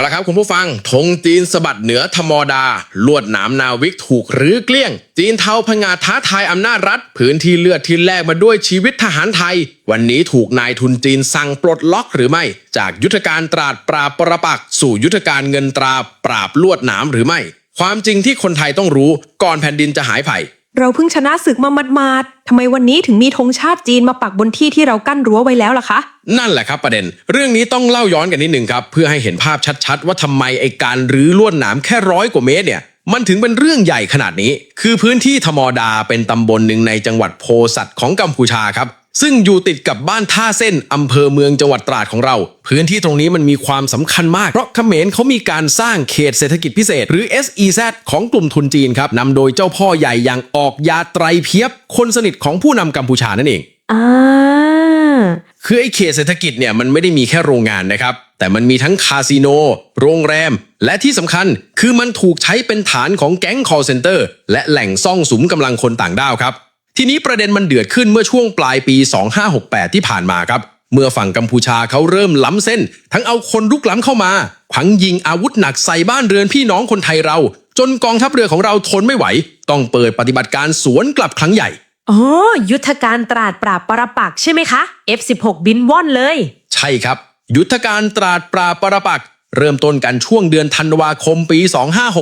เอาละครับคุณผู้ฟังธงจีนสะบัดเหนือธรรมดา ลวดหนามนาวิกถูกรื้อเกลี้ยง จีนเทาพงาท้าทายอำนาจรัฐ พื้นที่เลือดที่แลกมาด้วยชีวิตทหารไทย วันนี้ถูกนายทุนจีนสั่งปลดล็อกหรือไม่ จากยุทธการตราดปราบปรปัก สู่ยุทธการเงินตราปราบลวดหนามหรือไม่ ความจริงที่คนไทยต้องรู้ก่อนแผ่นดินจะหายไป เราเพิ่งชนะศึกมาหมาดๆทำไมวันนี้ถึงมีธงชาติจีนมาปักบนที่ที่เรากั้นรั้วไว้แล้วล่ะคะ นั่นแหละครับประเด็น เรื่องนี้ต้องเล่าย้อนกันนิดหนึ่งครับ เพื่อให้เห็นภาพชัดๆ ว่าทำไมไอการรื้อลวดหนามแค่ร้อยกว่าเมตรเนี่ยมันถึงเป็นเรื่องใหญ่ขนาดนี้ คือพื้นที่ธมดาเป็นตำบลหนึ่งในจังหวัดโพสัตของกัมพูชาครับ ซึ่งอยู่ติดกับบ้านท่าเส้นอำเภอเมืองจังหวัดตราดของเรา พื้นที่ตรงนี้มันมีความสำคัญมาก เพราะเขมรเขามีการสร้างเขตเศรษฐกิจพิเศษ หรือ SEZ ของกลุ่มทุนจีนครับนำโดยเจ้าพ่อใหญ่อย่างออกยาไตรเพียบ คนสนิทของผู้นำกัมพูชานั่นเองอ่าคือไอ้เขตเศรษฐกิจเนี่ยมันไม่ได้มีแค่โรงงานนะครับ แต่มันมีทั้งคาสิโน โรงแรม และที่สำคัญคือมันถูกใช้เป็นฐานของแก๊ง call center และแหล่งซ่องสุมกำลังคนต่างด้าวครับ ทีนี้ประเด็นมันเดือดขึ้นเมื่อช่วงปลายปี 2568 ที่ผ่านมาครับ เมื่อฝั่งกัมพูชาเขาเริ่มล้ำเส้น ทั้งเอาคนลุกล้ำเข้ามาขวังยิงอาวุธหนักใส่บ้านเรือนพี่น้องคนไทยเรา จนกองทัพเรือของเราทนไม่ไหว ต้องเปิดปฏิบัติการสวนกลับครั้งใหญ่อ๋อยุทธการตราดปราบปรปักษ์ใช่ไหมคะ F16 บินว่อนเลย ใช่ครับ ยุทธการตราดปราบปรปักษ์เริ่มต้นกันช่วงเดือนธันวาคมปี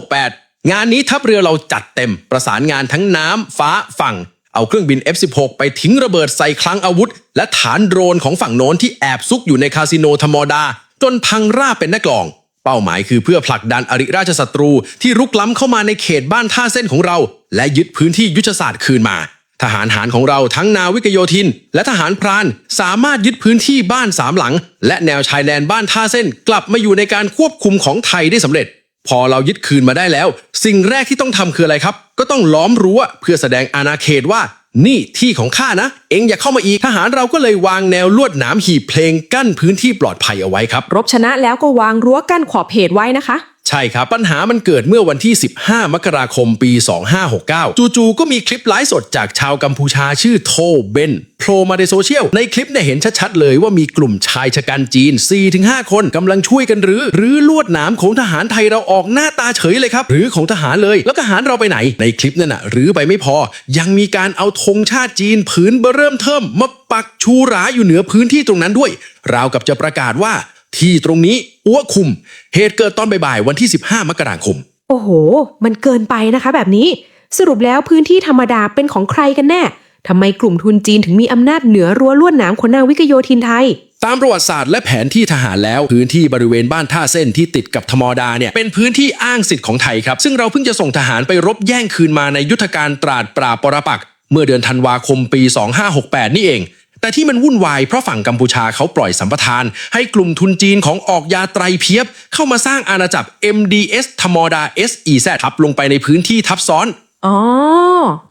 2568 งานนี้ทัพเรือเราจัดเต็มประสานงานทั้งน้ำฟ้าฝั่ง เอาเครื่องบิน F16 ไปทิ้งระเบิดใส่คลังอาวุธ และฐานโดรนของฝั่งโน้นที่แอบซุกอยู่ในคาสิโนธรรมดา จนพังราบเป็นนักกลอง เป้าหมายคือเพื่อผลักดันอริราชศัตรูที่รุกล้ำเข้ามาในเขตบ้านท่าเส้นของเรา และยึดพื้นที่ยุทธศาสตร์คืนมา ทหารหารของเราทั้งนาวิกโยธิน และทหารพรานสามารถยึดพื้นที่บ้านสามหลัง และแนวชายแดนบ้านท่าเส้นกลับมาอยู่ในการควบคุมของไทยได้สำเร็จ พอเรายึดคืนมาได้แล้ว สิ่งแรกที่ต้องทำคืออะไรครับ ก็ต้องล้อมรั้วเพื่อแสดงอาณาเขตว่า นี่ที่ของข้านะ เอ็งอย่าเข้ามาอีกทหารเราก็เลยวางแนวลวดหนามหีบเพลงกั้นพื้นที่ปลอดภัยเอาไว้ครับ รบชนะแล้วก็วางรั้วกั้นขอบเขตไว้นะคะ ใช่ครับ ปัญหามันเกิดเมื่อวันที่ 15 มกราคมปี 2569 จู่ๆก็มีคลิปไลฟ์สดจากชาวกัมพูชาชื่อโทเบนโผล่มาในโซเชียล ในคลิปเนี่ยเห็นชัดๆเลยว่ามีกลุ่มชายชะกันจีน 4-5 คนกำลังช่วยกันรื้อรื้อลวดหนามของทหารไทยเราออกหน้าตาเฉยเลยครับหรือของทหารเลย แล้วทหารเราไปไหน ในคลิปนั่นน่ะรื้อไปไม่พอ ยังมีการเอาธงชาติจีนผืนเบอเริ่มเทิมมาปักชูหราอยู่เหนือพื้นที่ตรงนั้นด้วย ราวกับจะประกาศว่า ที่ตรงนี้อ้วคุม เหตุเกิดตอนบ่ายๆวันที่ 15 มกราคม โอ้โห มันเกินไปนะคะแบบนี้ สรุปแล้วพื้นที่ธรรมดาเป็นของใครกันแน่ทำไมกลุ่มทุนจีนถึงมีอำนาจเหนือรั้วลวดหนามของนาวิกโยธินไทย ตามประวัติศาสตร์และแผนที่ทหารแล้ว พื้นที่บริเวณบ้านท่าเส้นที่ติดกับธมดาเนี่ยเป็นพื้นที่อ้างสิทธิ์ของไทยครับ ซึ่งเราเพิ่งจะส่งทหารไปรบแย่งคืนมาในยุทธการตราดปราบปรปักษ์เมื่อเดือนธันวาคมปี 2568 นี่เอง แต่ที่มันวุ่นวายเพราะฝั่งกัมพูชาเขาปล่อยสัมปทาน ให้กลุ่มทุนจีนของออกยาไตรเพียบ เข้ามาสร้างอาณาจักร MDS ธมดา SEZ ทับลงไปในพื้นที่ทับซ้อนอ๋อ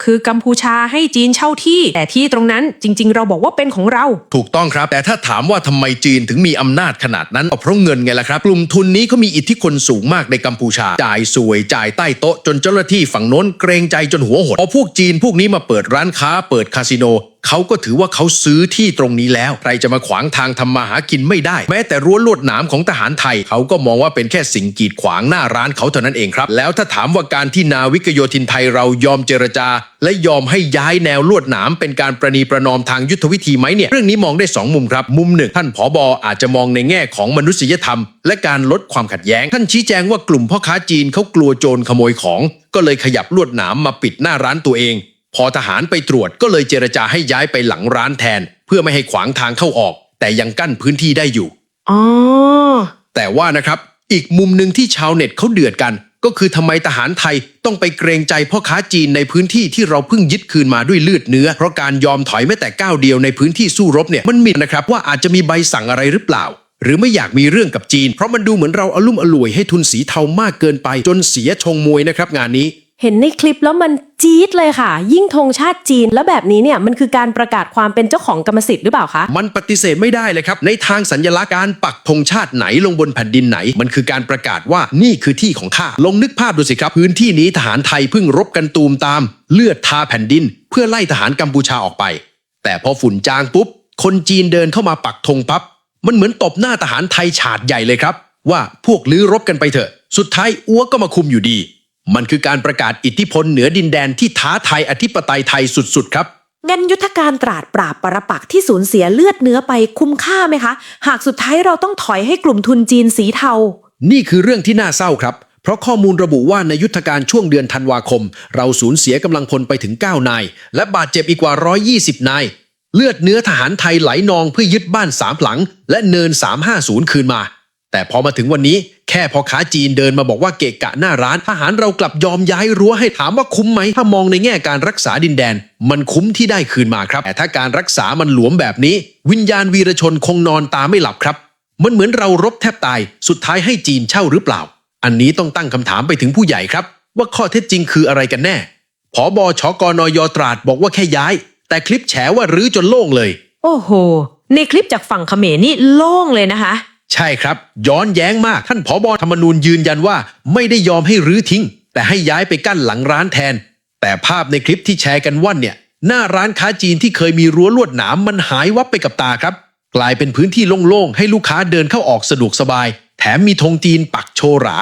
คือกัมพูชาให้จีนเช่าที่ แต่ที่ตรงนั้นจริง ๆ เราบอกว่าเป็นของเรา ถูกต้องครับ แต่ถ้าถามว่าทำไมจีนถึงมีอำนาจขนาดนั้นก็เพราะเงินไงล่ะครับ กลุ่มทุนนี้เขามีอิทธิพลสูงมากในกัมพูชา จ่ายสวยจ่ายใต้โต๊ะจนเจ้าหน้าที่ฝั่งโน้นเกรงใจจนหัวหดพอพวกจีนพวกนี้มาเปิดร้านค้าเปิดคาสิโนเขาก็ถือว่าเขาซื้อที่ตรงนี้แล้ว ใครจะมาขวางทางทำมาหากินไม่ได้ แม้แต่รั้วลวดหนามของทหารไทย เขาก็มองว่าเป็นแค่สิ่งกีดขวางหน้าร้านเขาเท่านั้นเองครับ แล้วถ้าถามว่าการที่นาวิกโยธินไทยเรายอมเจรจา และยอมให้ย้ายแนวลวดหนามเป็นการประนีประนอมทางยุทธวิธีไหมเนี่ยเรื่องนี้มองได้สองมุมครับ มุมหนึ่งท่านผอบออาจจะมองในแง่ของมนุษยธรรม และการลดความขัดแย้ง ท่านชี้แจงว่ากลุ่มพ่อค้าจีนเขากลัวโจรขโมยของ ก็เลยขยับลวดหนามมาปิดหน้าร้านตัวเอง พอทหารไปตรวจก็เลยเจรจาให้ย้ายไปหลังร้านแทน เพื่อไม่ให้ขวางทางเข้าออก แต่ยังกั้นพื้นที่ได้อยู่ อ๋อ แต่ว่านะครับอีกมุมหนึ่งที่ชาวเน็ตเขาเดือดกัน ก็คือทำไมทหารไทยต้องไปเกรงใจพ่อค้าจีนในพื้นที่ที่เราเพิ่งยึดคืนมาด้วยเลือดเนื้อ เพราะการยอมถอยแม้แต่ก้าวเดียวในพื้นที่สู้รบเนี่ยมันมีนะครับว่าอาจจะมีใบสั่งอะไรหรือเปล่า หรือไม่อยากมีเรื่องกับจีน เพราะมันดูเหมือนเราอลุ่มอล่วยให้ทุนสีเทามากเกินไป จนเสียชงมวยนะครับงานนี้ เห็นในคลิปแล้วมันจี๊ดเลยค่ะ ยิ่งธงชาติจีน แล้วแบบนี้เนี่ยมันคือการประกาศความเป็นเจ้าของกรรมสิทธิ์หรือเปล่าคะ มันปฏิเสธไม่ได้เลยครับ ในทางสัญลักษณ์การปักธงชาติไหนลงบนแผ่นดินไหน มันคือการประกาศว่านี่คือที่ของข้าลองนึกภาพดูสิครับ พื้นที่นี้ทหารไทยเพิ่งรบกันตูมตาม เลือดทาแผ่นดิน เพื่อไล่ทหารกัมพูชาออกไป แต่พอฝุ่นจางปุ๊บคนจีนเดินเข้ามาปักธงปั๊บมันเหมือนตบหน้าทหารไทยฉาดใหญ่เลยครับ ว่าพวกลื้อรบกันไปเถอะ สุดท้ายอ้วก็มาคุมอยู่ดี มันคือการประกาศอิทธิพลเหนือดินแดนที่ท้าทายอธิปไตยไทยสุดๆ ครับ งั้นยุทธการตราดปราบปรปักษ์ที่สูญเสียเลือดเนื้อไปคุ้มค่าไหมคะ หากสุดท้ายเราต้องถอยให้กลุ่มทุนจีนสีเทา นี่คือเรื่องที่น่าเศร้าครับ เพราะข้อมูลระบุว่าในยุทธการช่วงเดือนธันวาคม เราสูญเสียกำลังพลไปถึง 9 นาย และบาดเจ็บอีกกว่า 120 นาย เลือดเนื้อทหารไทยไหลนองเพื่อยึดบ้านสามหลัง และเนิน 350 คืนมา แต่พอมาถึงวันนี้แค่พอขาจีนเดินมาบอกว่าเกะกะหน้าร้านทหารเรากลับยอมย้ายรั้วให้ถามว่าคุ้มไหมถ้ามองในแง่การรักษาดินแดน มันคุ้มที่ได้คืนมาครับ แต่ถ้าการรักษามันหลวมแบบนี้ วิญญาณวีรชนคงนอนตาไม่หลับครับ มันเหมือนเรารบแทบตายสุดท้ายให้จีนเช่าหรือเปล่า อันนี้ต้องตั้งคำถามไปถึงผู้ใหญ่ครับ ว่าข้อเท็จจริงคืออะไรกันแน่ผอบอชกนยตราดบอกว่าแค่ย้าย แต่คลิปแฉว่ารื้อจนโล่งเลย โอ้โห ในคลิปจากฝั่งเขมรนี่โล่งเลยนะคะ ใช่ครับ ย้อนแย้งมากท่านผอบอธรรมนูญยืนยันว่า ไม่ได้ยอมให้รื้อทิ้ง แต่ให้ย้ายไปกั้นหลังร้านแทน แต่ภาพในคลิปที่แชร์กันว่าเนี่ย หน้าร้านค้าจีนที่เคยมีรั้วลวดหนามมันหายวับไปกับตาครับ กลายเป็นพื้นที่โล่งๆให้ลูกค้าเดินเข้าออกสะดวกสบาย แถมมีธงจีนปักโชว์หรา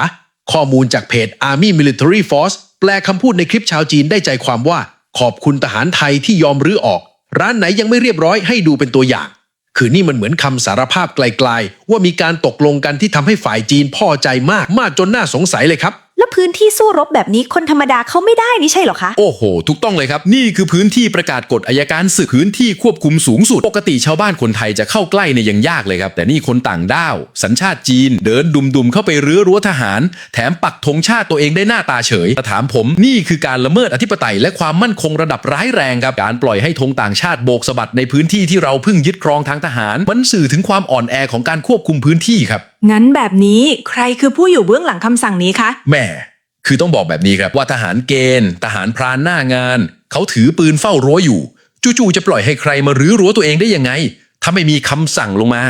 ข้อมูลจากเพจ Army Military Force แปลคำพูดในคลิปชาวจีนได้ใจความว่า ขอบคุณทหารไทยที่ยอมรื้อออก ร้านไหนยังไม่เรียบร้อยให้ดูเป็นตัวอย่าง คือนี่มันเหมือนคำสารภาพไกลๆ ว่ามีการตกลงกันที่ทำให้ฝ่ายจีนพอใจมาก มากจนน่าสงสัยเลยครับ แล้วพื้นที่สู้รบแบบนี้คนธรรมดาเขาไม่ได้นี่ใช่เหรอคะ โอ้โห ถูกต้องเลยครับ นี่คือพื้นที่ประกาศกฎอายการศึกพื้นที่ควบคุมสูงสุด ปกติชาวบ้านคนไทยจะเข้าใกล้เนี่ยยังยากเลยครับ แต่นี่คนต่างด้าว สัญชาติจีน เดินดุมๆเข้าไปรื้อรั้วทหาร แถมปักธงชาติตัวเองได้หน้าตาเฉยถ้าถามผมนี่คือการละเมิดอธิปไตย และความมั่นคงระดับร้ายแรงครับการปล่อยให้ธงต่างชาติโบกสะบัดในพื้นที่ที่เราเพิ่งยึดครองทางทหาร มันสื่อถึงความอ่อนแอของการควบคุมพื้นที่ครับงั้นแบบนี้ใครคือผู้อยู่เบื้องหลังคำสั่งนี้คะแม่คือต้องบอกแบบนี้ครับว่าทหารเกณฑ์ ทหารพรานหน้างาน เขาถือปืนเฝ้ารั้วอยู่ จู่ๆจะปล่อยให้ใครมารื้อรั้วตัวเองได้ยังไง ถ้าไม่มีคำสั่งลงมา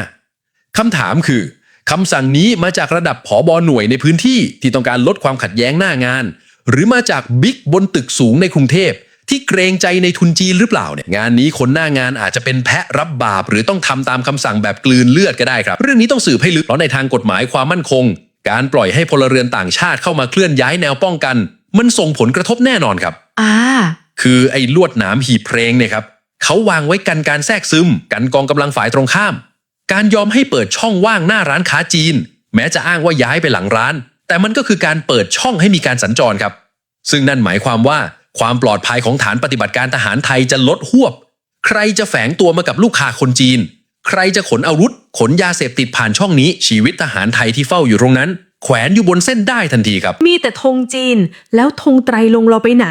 คำถามคือคำสั่งนี้มาจากระดับผอบอหน่วยในพื้นที่ที่ต้องการลดความขัดแย้งหน้างาน หรือมาจากบิ๊กบนตึกสูงในกรุงเทพ ที่เกรงใจในทุนจีนหรือเปล่าเนี่ยงานนี้คนหน้างานอาจจะเป็นแพะรับบาป หรือต้องทำตามคำสั่งแบบกลืนเลือดก็ได้ครับ เรื่องนี้ต้องสืบให้ลึกเพราะในทางกฎหมายความมั่นคง การปล่อยให้พลเรือนต่างชาติเข้ามาเคลื่อนย้ายแนวป้องกัน มันส่งผลกระทบแน่นอนครับอ่าคือไอ้ลวดหนามหีบเพลงเนี่ยครับเขาวางไว้กันการแทรกซึม กันกองกำลังฝ่ายตรงข้าม การยอมให้เปิดช่องว่างหน้าร้านค้าจีน แม้จะอ้างว่าย้ายไปหลังร้าน แต่มันก็คือการเปิดช่องให้มีการสัญจรครับ ซึ่งนั่นหมายความว่า ความปลอดภัยของฐานปฏิบัติการทหารไทยจะลดหวบ ใครจะแฝงตัวมากับลูกค้าคนจีน ใครจะขนอาวุธ ขนยาเสพติดผ่านช่องนี้ ชีวิตทหารไทยที่เฝ้าอยู่ตรงนั้น แขวนอยู่บนเส้นได้ทันทีครับ มีแต่ธงจีน แล้วธงไตรลงเราไปไหน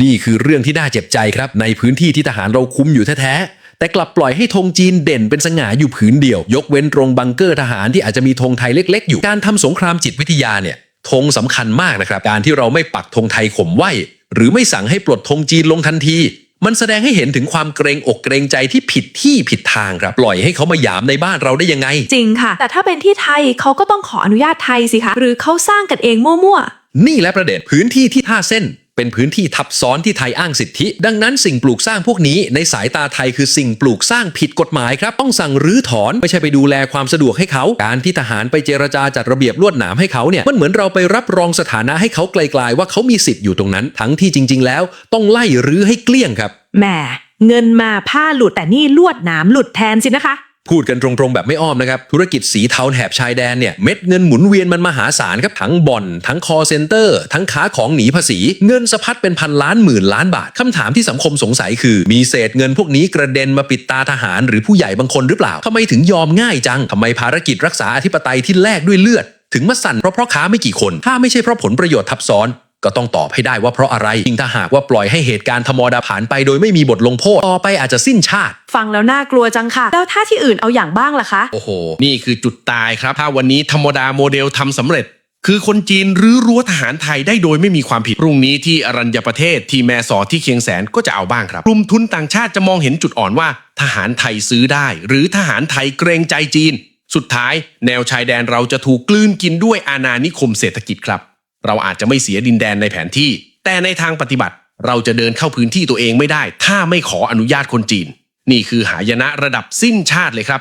นี่คือเรื่องที่น่าเจ็บใจครับ ในพื้นที่ที่ทหารเราคุมอยู่แท้ๆแต่กลับปล่อยให้ธงจีนเด่นเป็นสง่าอยู่ผืนเดียว ยกเว้นตรงบังเกอร์ทหารที่อาจจะมีธงไทยเล็ก ๆ อยู่การทำสงครามจิตวิทยาเนี่ยธงสำคัญมากนะครับการที่เราไม่ปักธงไทยข่มไหว หรือไม่สั่งให้ปลดธงจีนลงทันที มันแสดงให้เห็นถึงความเกรงอกเกรงใจที่ผิดที่ผิดทางครับปล่อยให้เขามาหยามในบ้านเราได้ยังไง จริงค่ะ แต่ถ้าเป็นที่ไทยเขาก็ต้องขออนุญาตไทยสิคะหรือเขาสร้างกันเองมั่วนี่แหละประเด็นพื้นที่ที่ท่าเส้น เป็นพื้นที่ทับซ้อนที่ไทยอ้างสิทธิ ดังนั้นสิ่งปลูกสร้างพวกนี้ในสายตาไทยคือสิ่งปลูกสร้างผิดกฎหมายครับ ต้องสั่งรื้อถอน ไม่ใช่ไปดูแลความสะดวกให้เขา การที่ทหารไปเจรจาจัดระเบียบลวดหนามให้เขาเนี่ยมันเหมือนเราไปรับรองสถานะให้เขาไกลๆว่าเขามีสิทธิ์อยู่ตรงนั้น ทั้งที่จริง ๆ แล้ว ต้องไล่รื้อให้เกลี้ยงครับแหมเงินมาผ้าหลุดแต่นี่ลวดหนามหลุดแทนสินะคะ พูดกันตรงๆแบบไม่อ้อมนะครับธุรกิจสีเทาแถบชายแดนเนี่ยเม็ดเงินหมุนเวียนมันมหาศาลครับทั้งบ่อน ทั้งคอเซ็นเตอร์ ทั้งค้าของหนีภาษี เงินสะพัดเป็นพันล้านหมื่นล้านบาทคำถามที่สังคมสงสัยคือ มีเศษเงินพวกนี้กระเด็นมาปิดตาทหาร หรือผู้ใหญ่บางคนหรือเปล่าทำไมถึงยอมง่ายจังทำไมภารกิจรักษาอธิปไตยที่แลกด้วยเลือด ถึงมาสั่นเพราะพ่อค้าไม่กี่คน ถ้าไม่ใช่เพราะผลประโยชน์ทับซ้อน ก็ต้องตอบให้ได้ว่าเพราะอะไรยิ่งถ้าหากว่าปล่อยให้เหตุการณ์ธรรมดาผ่านไปโดยไม่มีบทลงโทษต่อไปอาจจะสิ้นชาติๆฟังแล้วน่ากลัวจังค่ะ แล้วถ้าที่อื่นเอาอย่างบ้างล่ะคะ โอ้โห นี่คือจุดตายครับ ถ้าวันนี้ธรรมดาโมเดลทำสำเร็จ คือคนจีนรื้อรั้วทหารไทยได้โดยไม่มีความผิดพรุ่งนี้ที่อรัญญประเทศที่แม่สอดที่เคียงแสนก็จะเอาบ้างครับกลุ่มทุนต่างชาติจะมองเห็นจุดอ่อนว่า ทหารไทยซื้อได้ หรือทหารไทยเกรงใจจีน สุดท้าย แนวชายแดนเราจะถูกกลืนกินด้วยอาณานิคมเศรษฐกิจครับ เราอาจจะไม่เสียดินแดนในแผนที่ แต่ในทางปฏิบัติเราจะเดินเข้าพื้นที่ตัวเองไม่ได้ ถ้าไม่ขออนุญาตคนจีน นี่คือหายนะระดับสิ้นชาติเลยครับ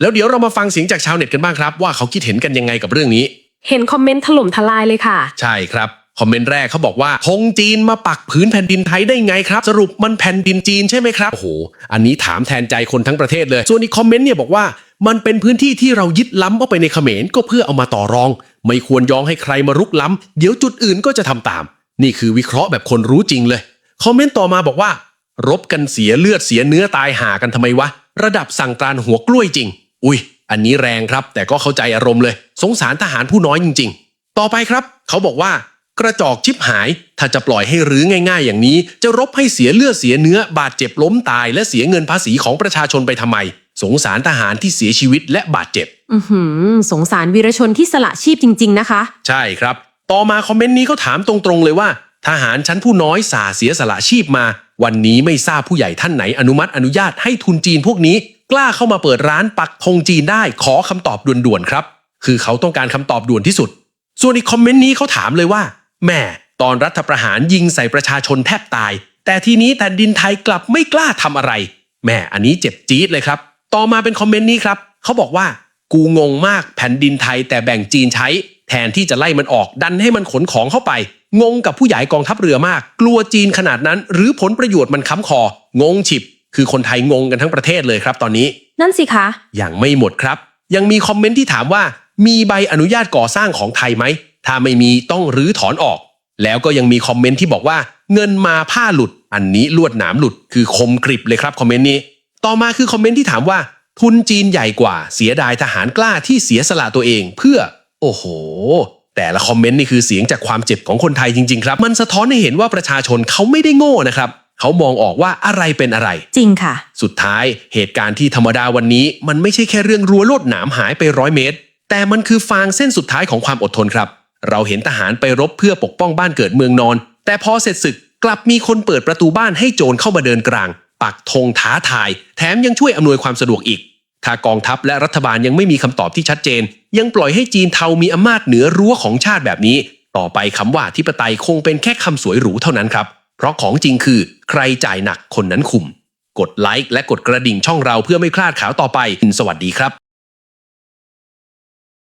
แล้วเดี๋ยวเรามาฟังเสียงจากชาวเน็ตกันบ้างครับ ว่าเขาคิดเห็นกันยังไงกับเรื่องนี้ เห็นคอมเมนต์ถล่มทลายเลยค่ะ ใช่ครับคอมเมนต์แรกเขาบอกว่าธงจีนมาปักพื้นแผ่นดินไทยได้ไงครับ สรุปมันแผ่นดินจีนใช่ไหมครับโอ้โหอันนี้ถามแทนใจคนทั้งประเทศเลย ส่วนอีกคอมเมนต์เนี่ยบอกว่า มันเป็นพื้นที่ที่เรายึดล้ำเข้าไปในเขมรก็เพื่อเอามาต่อรอง ไม่ควรยองให้ใครมารุกล้ำ เดี๋ยวจุดอื่นก็จะทำตาม นี่คือวิเคราะห์แบบคนรู้จริงเลย คอมเมนต์ต่อมาบอกว่า รบกันเสียเลือดเสียเนื้อตายหากันทำไมวะ ระดับสั่งการหัวกล้วยจริง อุ้ย อันนี้แรงครับ แต่ก็เข้าใจอารมณ์เลย สงสารทหารผู้น้อยจริง ๆ ต่อไปครับ เขาบอกว่ากระจอกชิบหาย ถ้าจะปล่อยให้รื้อง่าย ๆ อย่างนี้ จะรบให้เสียเลือดเสียเนื้อบาดเจ็บล้มตาย และเสียเงินภาษีของประชาชนไปทำไม สงสารทหารที่เสียชีวิตและบาดเจ็บ อือหือสงสารวีรชนที่สละชีพจริง ๆ นะคะ ใช่ครับ ต่อมาคอมเมนต์นี้เขาถามตรงๆเลยว่า ทหารชั้นผู้น้อยสาเสียสละชีพมา วันนี้ไม่ทราบผู้ใหญ่ท่านไหนอนุมัติอนุญาตให้ทุนจีนพวกนี้ กล้าเข้ามาเปิดร้านปักธงจีนได้ขอคำตอบด่วนๆครับ คือเขาต้องการคำตอบด่วนที่สุด ส่วนอีกคอมเมนต์นี้เขาถามเลยว่าแหม่ตอนรัฐประหารยิงใส่ประชาชนแทบตาย แต่ทีนี้แผ่นดินไทยกลับไม่กล้าทำอะไรแหม่อันนี้เจ็บจี๊ดเลยครับ ต่อมาเป็นคอมเมนต์นี้ครับเขาบอกว่ากูงงมากแผ่นดินไทยแต่แบ่งจีนใช้ แทนที่จะไล่มันออกดันให้มันขนของเข้าไป งงกับผู้ใหญ่กองทัพเรือมาก กลัวจีนขนาดนั้น หรือผลประโยชน์มันค้ำคอ งงฉิบ คือคนไทยงงกันทั้งประเทศเลยครับตอนนี้ นั่นสิคะยังไม่หมดครับ ยังมีคอมเมนต์ที่ถามว่า มีใบอนุญาตก่อสร้างของไทยไหมถ้าไม่มีต้องรื้อถอนออก แล้วก็ยังมีคอมเมนต์ที่บอกว่า เงินมาผ้าหลุด อันนี้ลวดหนามหลุด คือคมกริบเลยครับคอมเมนต์นี้ ต่อมาคือคอมเมนต์ที่ถามว่าทุนจีนใหญ่กว่าเสียดายทหารกล้าที่เสียสละตัวเอง เพื่อ โอ้โห แต่ละคอมเมนต์นี่คือเสียงจากความเจ็บของคนไทยจริง ๆ ครับ มันสะท้อนให้เห็นว่าประชาชนเขาไม่ได้โง่นะครับเขามองออกว่าอะไรเป็นอะไร จริงค่ะ สุดท้ายเหตุการณ์ที่ธรรมดาวันนี้ มันไม่ใช่แค่เรื่องรั้วลวดหนามหายไปร้อยเมตร แต่มันคือฟางเส้นสุดท้ายของความอดทนครับ เราเห็นทหารไปรบเพื่อปกป้องบ้านเกิดเมืองนอน แต่พอเสร็จศึกกลับมีคนเปิดประตูบ้านให้โจรเข้ามาเดินกลาง ปักธงท้าทาย แถมยังช่วยอำนวยความสะดวกอีก ถ้ากองทัพและรัฐบาลยังไม่มีคำตอบที่ชัดเจน ยังปล่อยให้จีนเทามีอำนาจเหนือรั้วของชาติแบบนี้ ต่อไปคำว่าธิปไตยคงเป็นแค่คำสวยหรูเท่านั้นครับ เพราะของจริงคือ ใครจ่ายหนักคนนั้นคุม กดไลค์และกดกระดิ่งช่องเราเพื่อไม่พลาดข่าวต่อไปสวัสดีครับ